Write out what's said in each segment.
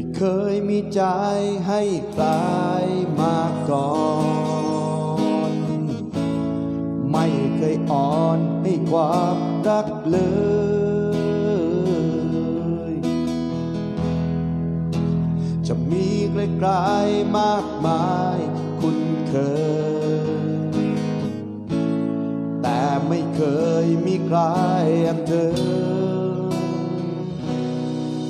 ไม่เคยมีใจให้ใครมาก่อน ไม่เคยอ่อนให้ความรักเลยจะมีใกลๆมากมายคุ้นเคย แต่ไม่เคยมีใครอย่างเธอ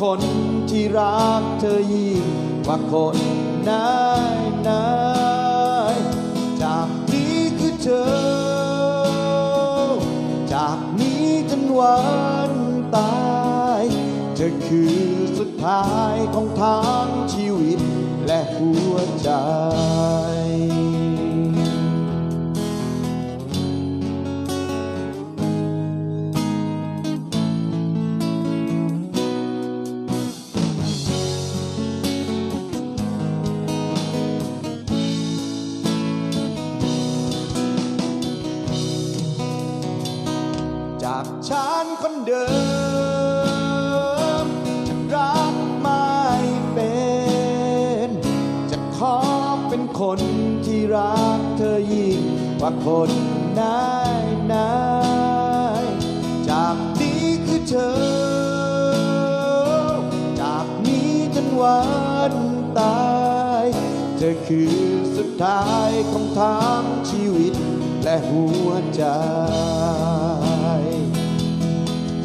คนที่รักเธอยิ่งกว่าคนไหนไหนๆจากนี้คือเธอ จากนี้จนวันตายเธอคือสุดท้ายของทางชีวิตและหัวใจ เดิม จะรักไม่เป็น จะขอเป็นคนที่รักเธอยิ่งกว่าคนไหนไหนจากนี้คือเธอ จากนี้จนวันตาย เธอคือสุดท้ายของทางชีวิตและหัวใจ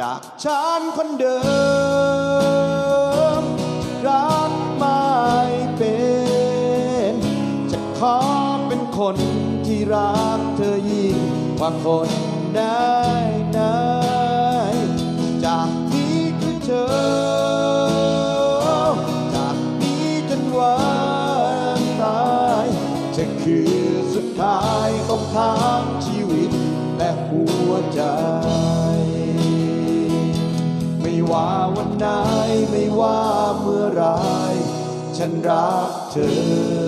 จากฉันคนเดิม รักไม่เป็น จะขอเป็นคนที่รักเธอยิ่งกว่าคนไหนไหนๆจากนี้คือเธอ จากนี้จนวันตายเธอคือสุดท้ายของทางชีวิตและหัวใจ ว่าเมื่อไรฉันรักเธอ